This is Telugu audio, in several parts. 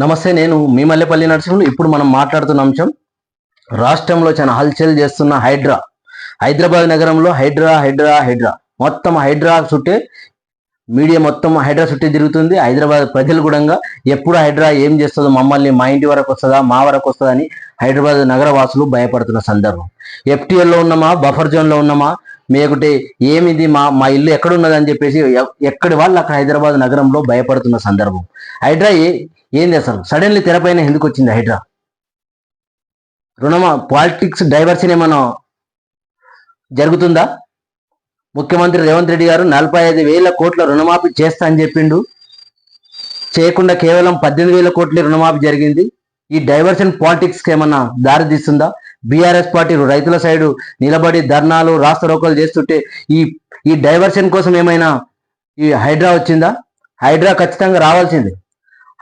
నమస్తే నేను మీ మల్లెపల్లి నరసింహులు ఇప్పుడు మనం మాట్లాడుతున్న అంశం రాష్ట్రంలో చాలా హల్చల్ చేస్తున్న హైడ్రా. హైదరాబాద్ నగరంలో హైడ్రా హైడ్రా హైడ్రా. మొత్తం హైడ్రా చుట్టే మీడియా మొత్తం హైడ్రా చుట్టే తిరుగుతుంది. హైదరాబాద్ ప్రజలు కూడా ఎప్పుడు హైడ్రా ఏం చేస్తుందో మమ్మల్ని మా ఇంటి వరకు వస్తుందా మా వరకు వస్తుందా అని హైదరాబాద్ నగర వాసులు భయపడుతున్న సందర్భం. ఎఫ్టీఎల్లో ఉన్నామా బఫర్ జోన్లో ఉన్నామా? మేకుటే ఏమిది మా మా ఇల్లు ఎక్కడ ఉన్నదని చెప్పేసి ఎక్కడి వాళ్ళు అక్కడ హైదరాబాద్ నగరంలో భయపడుతున్న సందర్భం. హైడ్రా ఏ ఏంది అసలు? సడన్లీ తెరపైన ఎందుకు వచ్చింది హైడ్రా? రుణమా పాలిటిక్స్ డైవర్షన్ ఏమన్నా జరుగుతుందా? ముఖ్యమంత్రి రేవంత్ రెడ్డి గారు నలభై ఐదు వేల కోట్ల రుణమాఫీ చేస్తా అని చెప్పిండు. చేయకుండా కేవలం పద్దెనిమిది వేల కోట్ల రుణమాఫీ జరిగింది. ఈ డైవర్షన్ పాలిటిక్స్కి ఏమన్నా దారి తీస్తుందా? బీఆర్ఎస్ పార్టీ రైతుల సైడు నిలబడి ధర్నాలు రాస్తారోకలు చేస్తుంటే ఈ ఈ డైవర్షన్ కోసం ఏమైనా ఈ హైడ్రా వచ్చిందా? హైడ్రా ఖచ్చితంగా రావాల్సింది.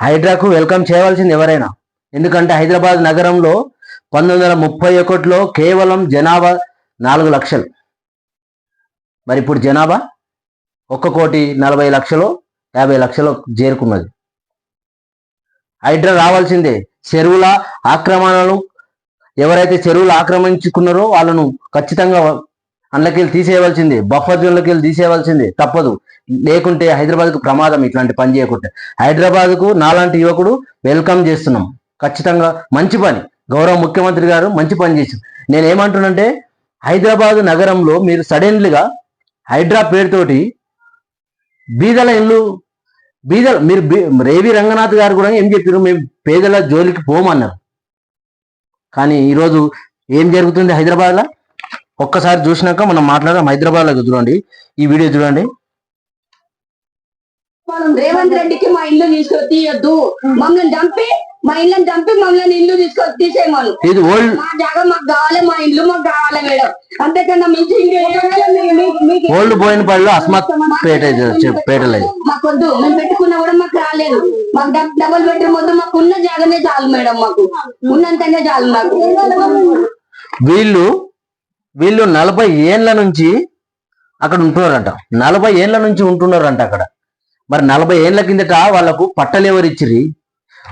హైడ్రాకు వెల్కమ్ చేయవలసింది ఎవరైనా? ఎందుకంటే హైదరాబాద్ నగరంలో పంతొమ్మిది వందల ముప్పై ఒకటిలో కేవలం జనాభా నాలుగు లక్షలు. మరి ఇప్పుడు జనాభా ఒక్క కోటి నలభై లక్షలు యాభై లక్షలు చేరుకున్నది. హైడ్రా రావాల్సిందే. చెరువుల ఆక్రమణలు ఎవరైతే చెరువులు ఆక్రమించుకున్నారో వాళ్ళను ఖచ్చితంగా అందులోకెళ్ళి తీసేయవలసిందే బఫర్ జోన్లోకి వెళ్ళి తీసేయవలసిందే తప్పదు. లేకుంటే హైదరాబాద్కు ప్రమాదం ఇట్లాంటి పని చేయకుంటే. హైదరాబాద్కు నాలాంటి యువకుడు వెల్కమ్ చేస్తున్నాం. ఖచ్చితంగా మంచి పని. గౌరవ ముఖ్యమంత్రి గారు మంచి పని చేశారు. నేను ఏమంటున్నంటే హైదరాబాద్ నగరంలో మీరు సడన్లీగా హైడ్రా పేరుతోటి బీదల ఇల్లు బీదల మీరు రేవి రంగనాథ్ గారు కూడా ఏం చెప్పారు? మేము పేదల జోలికి పోమన్నారు. కానీ ఈరోజు ఏం జరుగుతుంది హైదరాబాద్లో? ఒక్కసారి చూసినాక మనం మాట్లాడదాం. హైదరాబాద్లో చూడండి. ఈ వీడియో చూడండి. రేవంత్ రెడ్డికి మా ఇల్లు తీసుకొని తీయొద్దు మమ్మల్ని చంపి మా ఇల్లుని చంపి మమ్మల్ని ఇల్లు తీసుకొని తీసేయమను. ఇది ఓల్డ్ మా జాగా మాకు కావాలి మా ఇల్లు మాకు కావాలి మేడం. అంతేకన్నా మించి మీకు- ఓల్డ్ బోయినపల్లిలో అస్మత్ పేట ఇది. మాకొద్దు మేము పెట్టుకున్నా కూడా మాకు రాలేదు. మాకు డబ్- డబుల్ బెడ్రూమ్ వద్దు. మాకు ఉన్న జాగానే చాలు మేడం మాకు. ఉన్నంతనే చాలు మాకు. వీళ్ళు వీళ్ళు నలభై ఏండ్ల నుంచి అక్కడ ఉంటున్నారంట. నలభై ఏండ్ల నుంచి ఉంటున్నారంట అక్కడ. మరి నలభై ఏండ్ల కిందట వాళ్ళకు పట్టలు ఎవరు ఇచ్చిరి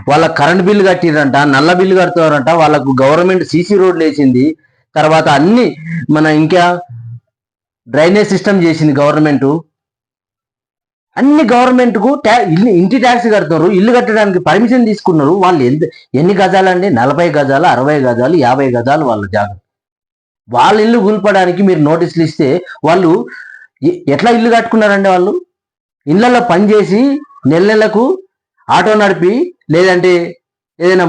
వాళ్ళ కరెంట్ బిల్లు కట్టిరంట నల్ల బిల్లు కడుతున్నారంట వాళ్ళకు గవర్నమెంట్ సీసీ రోడ్లు వేసింది తర్వాత అన్ని మన ఇంకా డ్రైనేజ్ సిస్టమ్ చేసింది గవర్నమెంట్ అన్ని గవర్నమెంట్కు ట్యా ఇల్లు ఇంటి ట్యాక్స్ కడుతున్నారు ఇల్లు కట్టడానికి పర్మిషన్ తీసుకున్నారు వాళ్ళు ఎంత ఎన్ని గజాలండి? నలభై గజాలు అరవై గజాలు యాభై గజాలు వాళ్ళ జాగ. వాళ్ళ ఇల్లు కూల్పడానికి మీరు నోటీసులు ఇస్తే వాళ్ళు ఎట్లా ఇల్లు కట్టుకున్నారండి వాళ్ళు? ఇళ్ళలో పనిచేసి నెల నెలకు ఆటో నడిపి లేదంటే ఏదైనా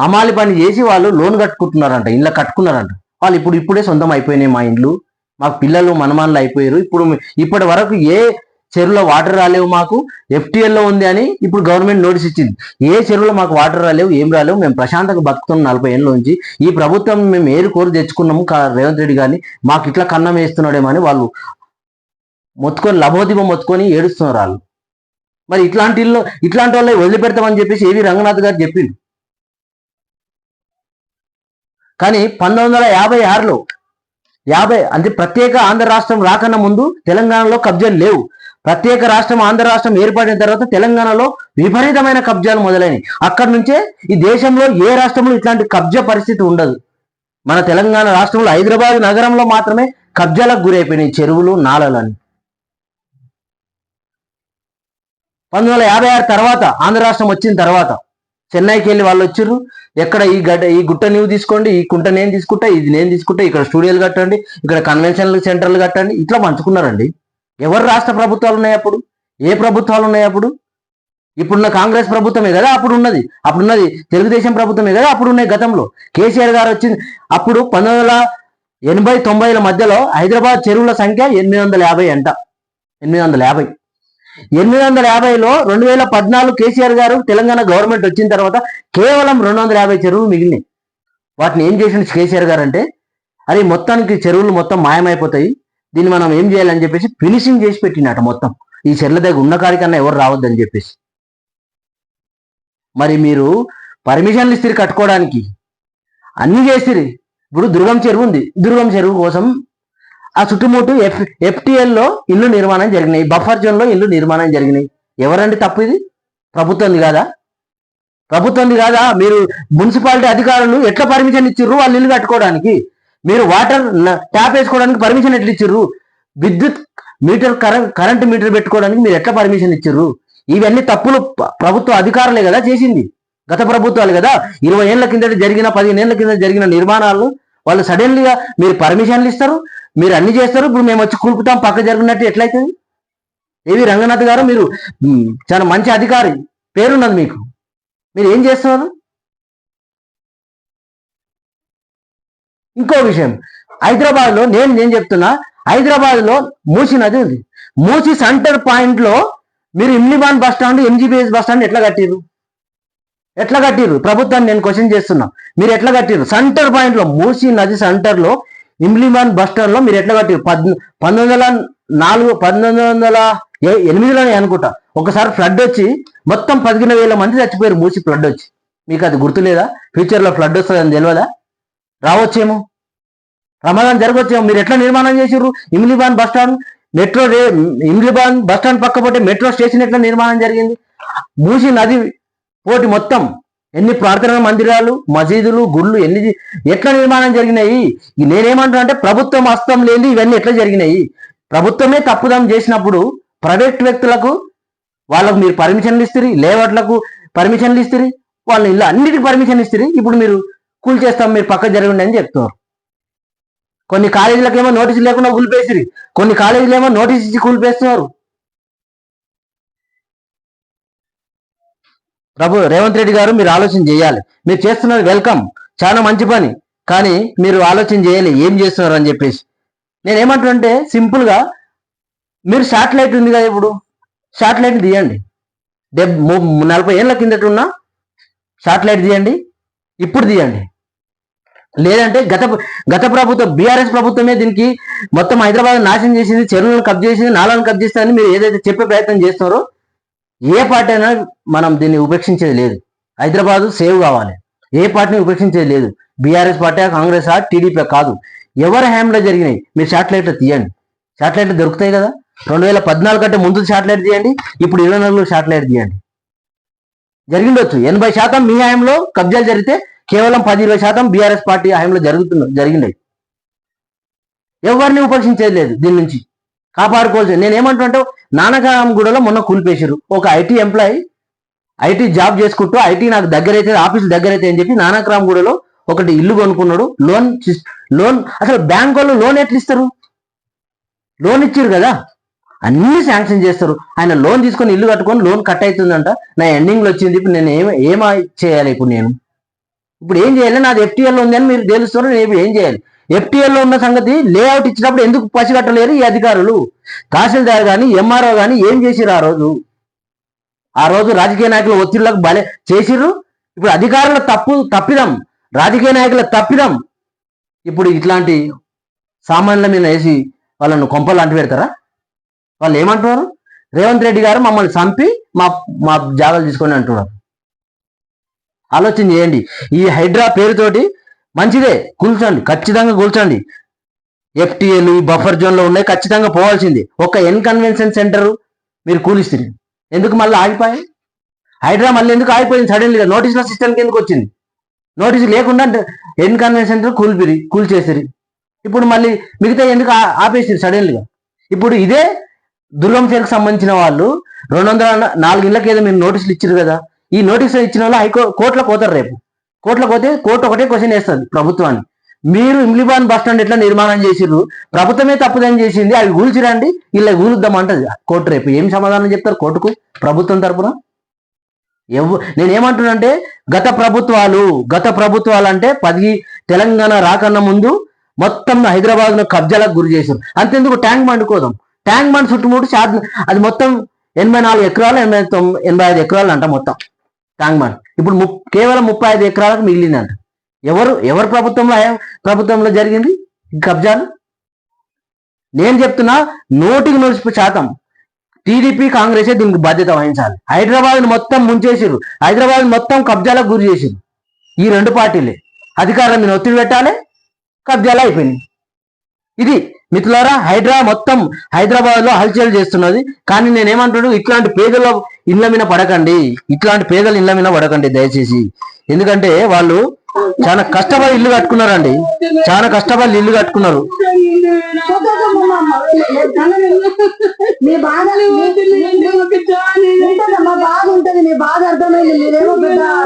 అమాలి పని చేసి వాళ్ళు లోన్ కట్టుకుంటున్నారంట ఇళ్ళ కట్టుకున్నారంట. వాళ్ళు ఇప్పుడు ఇప్పుడే సొంతం అయిపోయినాయి మా ఇండ్లు. మాకు పిల్లలు మనమానులు అయిపోయారు. ఇప్పుడు ఇప్పటి వరకు ఏ చెరువులో వాటర్ రాలేవు మాకు ఎఫ్టీఎల్లో ఉంది అని ఇప్పుడు గవర్నమెంట్ నోటీస్ ఇచ్చింది. ఏ చెరువులో మాకు వాటర్ రాలేవు ఏం రాలేవు మేము ప్రశాంతంగా బతుకుతున్నాం నలభై ఏళ్ళ నుంచి ఈ ప్రభుత్వం మేము ఏరు కోరి తెచ్చుకున్నాము కా- రేవంత్ రెడ్డి గారిని. మాకు ఇట్లా కన్నం వేస్తున్నాడేమో అని వాళ్ళు మొత్తుకొని లభోదిబం మొత్తుకొని ఏడుస్తున్నారు వాళ్ళు. మరి ఇట్లాంటి ఇట్లాంటి వాళ్ళే వదిలిపెడతామని చెప్పేసి ఏవి రంగనాథ్ గారు చెప్పిండు. కానీ పంతొమ్మిది వందల యాభై ఆరులో యాభై అంటే ప్రత్యేక ఆంధ్ర రాష్ట్రం రాకన్నా ముందు తెలంగాణలో కబ్జాలు లేవు. ప్రత్యేక రాష్ట్రం ఆంధ్ర రాష్ట్రం ఏర్పడిన తర్వాత తెలంగాణలో విపరీతమైన కబ్జాలు మొదలైనవి అక్కడి నుంచే ఈ దేశంలో ఏ రాష్ట్రంలో ఇట్లాంటి కబ్జా పరిస్థితి ఉండదు. మన తెలంగాణ రాష్ట్రంలో హైదరాబాద్ నగరంలో మాత్రమే కబ్జాలకు గురైపోయినాయి చెరువులు నాలలని. పంతొమ్మిది వందల యాభై ఆరు తర్వాత ఆంధ్ర రాష్ట్రం వచ్చిన తర్వాత చెన్నైకి వెళ్ళి వాళ్ళు వచ్చారు ఎక్కడ ఈ గడ్డ ఈ గుట్ట నీవు తీసుకోండి ఈ కుంట నేను తీసుకుంటా ఇది నేను తీసుకుంటా ఇక్కడ స్టూడియోలు కట్టండి ఇక్కడ కన్వెన్షన్ సెంటర్లు కట్టండి ఇట్లా పంచుకున్నారండి. ఎవరు రాష్ట్ర ప్రభుత్వాలు ఉన్నాయి అప్పుడు? ఏ ప్రభుత్వాలు ఉన్నాయి అప్పుడు? ఇప్పుడున్న కాంగ్రెస్ ప్రభుత్వమే కదా అప్పుడు ఉన్నది. అప్పుడున్నది తెలుగుదేశం ప్రభుత్వమే కదా అప్పుడు ఉన్నాయి గతంలో. కేసీఆర్ గారు వచ్చింది అప్పుడు పంతొమ్మిది వందల ఎనభై తొంభైల మధ్యలో హైదరాబాద్ చెరువుల సంఖ్య ఎనిమిది వందల యాభై అంట. ఎనిమిది వందల యాభై. ఎనిమిది వందల యాభైలో రెండు వేల పద్నాలుగు కేసీఆర్ గారు తెలంగాణ గవర్నమెంట్ వచ్చిన తర్వాత కేవలం రెండు వందల యాభై చెరువులు మిగిలినాయి. వాటిని ఏం చేసిన కేసీఆర్ గారు అంటే అరే మొత్తానికి చెరువులు మొత్తం మాయమైపోతాయి దీన్ని మనం ఏం చేయాలని చెప్పేసి ఫినిషింగ్ చేసి పెట్టినట మొత్తం. ఈ చెర్ల దగ్గర ఉన్న కాడికన్నా ఎవరు రావద్దని చెప్పేసి. మరి మీరు పర్మిషన్లు ఇస్తారు కట్టుకోవడానికి. అన్ని చేసిరి ఇప్పుడు దుర్గం చెరువు ఉంది. దుర్గం చెరువు కోసం ఆ చుట్టుముట్టు ఎఫ్ FTL లో ఇల్లు నిర్మాణం జరిగినాయి. బఫర్ జోన్లో ఇల్లు నిర్మాణం జరిగినాయి. ఎవరండి తప్పు ఇది? ప్రభుత్వంది కాదా? ప్రభుత్వంది కాదా? మీరు మున్సిపాలిటీ అధికారులు ఎట్లా పర్మిషన్ ఇచ్చిర్రు? వాళ్ళు ఇల్లు కట్టుకోవడానికి. మీరు వాటర్ ట్యాప్ వేసుకోవడానికి పర్మిషన్ ఎట్లా ఇచ్చిర్రు? విద్యుత్ మీటర్ కరెంట్ కరెంట్ మీటర్ పెట్టుకోవడానికి మీరు ఎట్లా పర్మిషన్ ఇచ్చిర్రు? ఇవన్నీ తప్పులు ప్రభుత్వ అధికారులే కదా చేసింది. గత ప్రభుత్వాలు కదా. ఇరవై ఏళ్ళ కిందట జరిగిన పదిహేను ఏళ్ళ కింద జరిగిన నిర్మాణాలు వాళ్ళు సడన్లీగా మీరు పర్మిషన్లు ఇస్తారు. మీరు అన్ని చేస్తారు ఇప్పుడు మేము వచ్చి కూలుపుతాం పక్క జరిగినట్టు ఎట్లయితుంది? ఏవి రంగనాథ్ గారు మీరు చాలా మంచి అధికారి పేరున్నది మీకు. మీరు ఏం చేస్తున్నారు? ఇంకో విషయం హైదరాబాద్లో నేను నేను చెప్తున్నా హైదరాబాద్లో మూసి నది ఉంది మూసి సెంటర్ పాయింట్లో మీరు Imlibun bus stand MGBS bus stand ఎట్లా కట్టిరు ఎట్లా కట్టిరు ప్రభుత్వాన్ని నేను క్వశ్చన్ చేస్తున్నా. మీరు ఎట్లా కట్టిరు సెంటర్ పాయింట్లో మూసి నది సెంటర్ లో బస్ స్టాండ్లో మీరు ఎట్లా కట్టి పద్ పంతొమ్మిది వందల నాలుగు పంతొమ్మిది వందల ఎనిమిదిలోనే అనుకుంటా. ఒకసారి ఫ్లడ్ వచ్చి మొత్తం పదిహేను వేల మంది చచ్చిపోయారు మూసి ఫ్లడ్ వచ్చి. మీకు అది గుర్తులేదా? ఫ్యూచర్లో ఫ్లడ్ వస్తుందని తెలియదా రావచ్చేమో. ప్రమాదం జరగవచ్చేమో మీరు ఎట్లా నిర్మాణం చేసిర్రు? ఇమ్లిబాన్ బస్ స్టాండ్ మెట్రో రే ఇమ్లిబాన్ బస్ స్టాండ్ పక్క మెట్రో స్టేషన్ ఎట్లా నిర్మాణం జరిగింది? మూసి నది పోటీ మొత్తం ఎన్ని ప్రార్థనా మందిరాలు మసీదులు గుళ్ళు ఎన్ని ఎట్లా నిర్మాణం జరిగినాయి? నేనేమంటున్నా అంటే ప్రభుత్వం హస్తం లేని ఇవన్నీ ఎట్లా జరిగినాయి? ప్రభుత్వమే తప్పుదం చేసినప్పుడు ప్రైవేట్ వ్యక్తులకు వాళ్ళకు మీరు పర్మిషన్లు ఇస్తుంది లేవట్లకు పర్మిషన్లు ఇస్తుంది వాళ్ళ ఇల్లు అన్నిటికీ పర్మిషన్ ఇస్తుంది ఇప్పుడు మీరు కూల్ చేస్తాం మీరు పక్క జరగండి అని చెప్తున్నారు కొన్ని కాలేజీలకు ఏమో నోటీసులు లేకుండా కూలిపేసిరి కొన్ని కాలేజీలు ఏమో నోటీస్ ఇచ్చి కూలిపేస్తున్నారు ప్రభు రేవంత్ రెడ్డి గారు మీరు ఆలోచన చేయాలి. మీరు చేస్తున్నది వెల్కమ్. చాలా మంచి పని. కానీ మీరు ఆలోచన చేయాలి. ఏం చేస్తున్నారు అని చెప్పేసి. నేను ఏమంటున్నంటే సింపుల్గా మీరు శాటిలైట్ ఉంది కదా ఇప్పుడు. శాటిలైట్ తీయండి. డెబ్ ము- నలభై ఏళ్ళ కిందట ఉన్న శాటిలైట్ తీయండి. ఇప్పుడు తీయండి. లేదంటే గత గత ప్రభుత్వం బీఆర్ఎస్ ప్రభుత్వమే దీనికి మొత్తం హైదరాబాద్ నాశనం చేసింది చెరువులను కబ్ చేసింది నాలను కబ్ చేసిందని మీరు ఏదైతే చెప్పే ప్రయత్నం చేస్తున్నారో ఏ పార్టీ అయినా మనం దీన్ని ఉపేక్షించేది లేదు. హైదరాబాద్ సేవ్ కావాలి. ఏ పార్టీని ఉపేక్షించేది లేదు. బీఆర్ఎస్ పార్టీ కాంగ్రెస్ ఆ టీడీపీ కాదు. ఎవరి హ్యాండ్లో జరిగినాయి? మీరు శాటిలైట్లు తీయండి. శాటిలైట్లు దొరుకుతాయి కదా? రెండు వేల పద్నాలుగు కంటే ముందు శాటిలైట్ తీయండి. ఇప్పుడు ఇరవై నాలుగులో శాటిలైట్ తీయండి. జరిగిండొచ్చు. ఎనభై శాతం మీ హయాంలో కబ్జాలు జరిగితే కేవలం పది ఇరవై శాతం బీఆర్ఎస్ పార్టీ హయాంలో జరుగుతున్న జరిగినాయి ఎవరిని ఉపేక్షించేది లేదు దీని నుంచి. కాపాడుకోవాల్సి నేను ఏమంటుంటే నానకారంగూడలో మొన్న కూలిపేశారు ఒక ఐటీ ఎంప్లాయీ ఐటీ జాబ్ చేసుకుంటూ ఐటీ నాకు దగ్గర అయితే ఆఫీస్ దగ్గర అయితే అని చెప్పి నానక్రామ్గూడలో ఒకటి ఇల్లు కొనుక్కున్నాడు. లోన్ లోన్ అసలు బ్యాంక్ వాళ్ళు లోన్ ఎట్లా ఇస్తారు లోన్ ఇచ్చారు కదా. అన్ని శాంక్షన్ చేస్తారు. ఆయన లోన్ తీసుకొని ఇల్లు కట్టుకొని లోన్ కట్ అవుతుందంట నా ఎండింగ్లో వచ్చింది. ఇప్పుడు నేను ఏం ఏమా చేయాలి ఇప్పుడు నేను? ఇప్పుడు ఏం చేయాలి? నాది ఎఫ్టీఎల్ ఉంది అని మీరు తెలుస్తారు నేను ఏం చేయాలి? ఎఫ్టీఎల్లో ఉన్న సంగతి లేఅవుట్ ఇచ్చినప్పుడు ఎందుకు పసిగట్టలేరు ఈ అధికారులు? తహసీల్దార్ కానీ ఎంఆర్ఓ కానీ ఏం చేసిరు ఆ రోజు? ఆ రోజు రాజకీయ నాయకుల ఒత్తిళ్ళకు బలే చేసిర్రు. ఇప్పుడు అధికారుల తప్పు తప్పిదం. రాజకీయ నాయకుల తప్పిదం. ఇప్పుడు ఇట్లాంటి సామాన్యుల మీద వేసి వాళ్ళను కొంపలు అంటు పెడతారా? వాళ్ళు ఏమంటున్నారు? రేవంత్ రెడ్డి గారు మమ్మల్ని చంపి మా మా జాగాలు తీసుకొని అంటున్నారు. ఆలోచన చేయండి. ఈ హైడ్రా పేరుతోటి మంచిదే కూల్చండి ఖచ్చితంగా కూల్చండి. ఎఫ్టీఎల్ బఫర్ జోన్లో ఉన్నాయి ఖచ్చితంగా పోవాల్సింది. ఒక ఎన్ కన్వెన్షన్ సెంటర్ మీరు కూలిస్తుంది ఎందుకు మళ్ళీ ఆగిపోయాయి? హైడ్రా మళ్ళీ ఎందుకు ఆగిపోయింది? సడన్లీగా నోటీసుల సిస్టమ్ ఎందుకు వచ్చింది. నోటీసు లేకుండా ఎన్ కన్వెన్షన్ సెంటర్ కూల్పిరి కూల్చేసిరి ఇప్పుడు మళ్ళీ మిగతా ఎందుకు ఆ- ఆపేసిరి సడన్లీగా ఇప్పుడు ఇదే దుర్గం సేల్కి సంబంధించిన వాళ్ళు రెండు వందల నాలుగు ఇళ్ళకి ఏదో మీరు నోటీసులు ఇచ్చారు కదా. ఈ నోటీసులు ఇచ్చిన వాళ్ళు హైకో కోర్టులో పోతారు రేపు. కోర్టులో పోతే కోర్టు ఒకటే క్వశ్చన్ వేస్తుంది ప్రభుత్వాన్ని. మీరు ఇమ్లిబాన్ బస్ స్టాండ్ ఎట్లా నిర్మాణం చేసిర్రు? ప్రభుత్వమే తప్పుదని చేసింది. అవి కూల్చిరండి ఇలా కూలుద్దాం అంటది. కోర్టు రేపు ఏం సమాధానం చెప్తారు కోర్టుకు? ప్రభుత్వం తరపున? ఎవ నేనేమంటున్నానంటే గత ప్రభుత్వాలు గత ప్రభుత్వాలు అంటే పది తెలంగాణ రాకన్నా ముందు మొత్తం హైదరాబాద్ను కబ్జాలకు గురి చేశారు అంతెందుకు ట్యాంక్ బండ్ కోదాం ట్యాంక్ బండ్ చుట్టుముట్టు షాద్ అది మొత్తం ఎనభై నాలుగు ఎకరాలు ఎనభై ఎనభై ఐదు ఎకరాలు అంట మొత్తం. ట్యాంక్ ఇప్పుడు ము- కేవలం ముప్పై ఐదు ఎకరాలకు మిగిలిందంట. ఎవరు ఎవరు ప్రభుత్వంలో ప్రభుత్వంలో జరిగింది? ఈ కబ్జాలు? నేను చెప్తున్నా నూటికి నూరు శాతం టీడీపీ కాంగ్రెస్ దీనికి బాధ్యత వహించాలి. హైదరాబాద్ మొత్తం ముంచేసిరు హైదరాబాద్ మొత్తం కబ్జాలకు గురి చేసిరు ఈ రెండు పార్టీలే. అధికారం మీద ఒత్తిడి పెట్టాలి కబ్జాలు అయిపోయింది ఇది మిత్రులారా హైదరాబాద్ మొత్తం హైదరాబాద్లో హల్చల్ చేస్తున్నది. కానీ నేనేమంటున్నాను ఇట్లాంటి పేదల ఇళ్ళ మీద పడకండి. ఇట్లాంటి పేదలు ఇళ్ళ మీద పడకండి దయచేసి. ఎందుకంటే వాళ్ళు చాలా కష్టపడి ఇల్లు కట్టుకున్నారండి. చాలా కష్టపడి ఇల్లు కట్టుకున్నారు. మీ బాధ మీ బాధ అర్థమైంది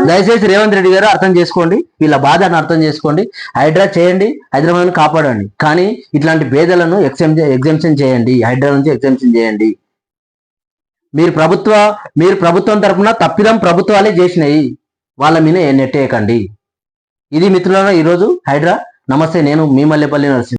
దయచేసి రేవంత్ రెడ్డి గారు అర్థం చేసుకోండి. వీళ్ళ బాధను అర్థం చేసుకోండి. హైడ్రా చేయండి. హైదరాబాద్ కాపాడండి. కానీ ఇట్లాంటి పేదలను ఎగ్జామ్ ఎగ్జామ్షన్ చేయండి. హైడ్రా నుంచి ఎగ్జామ్షన్ చేయండి. మీరు ప్రభుత్వ మీరు ప్రభుత్వం తరపున తప్పిదం ప్రభుత్వాలే చేసినాయి. వాళ్ళ మీద నెట్టేయకండి. ఇది మిత్రులను ఈరోజు హైడ్రా. నమస్తే నేను మీ మల్లెపల్లి నరసింహ.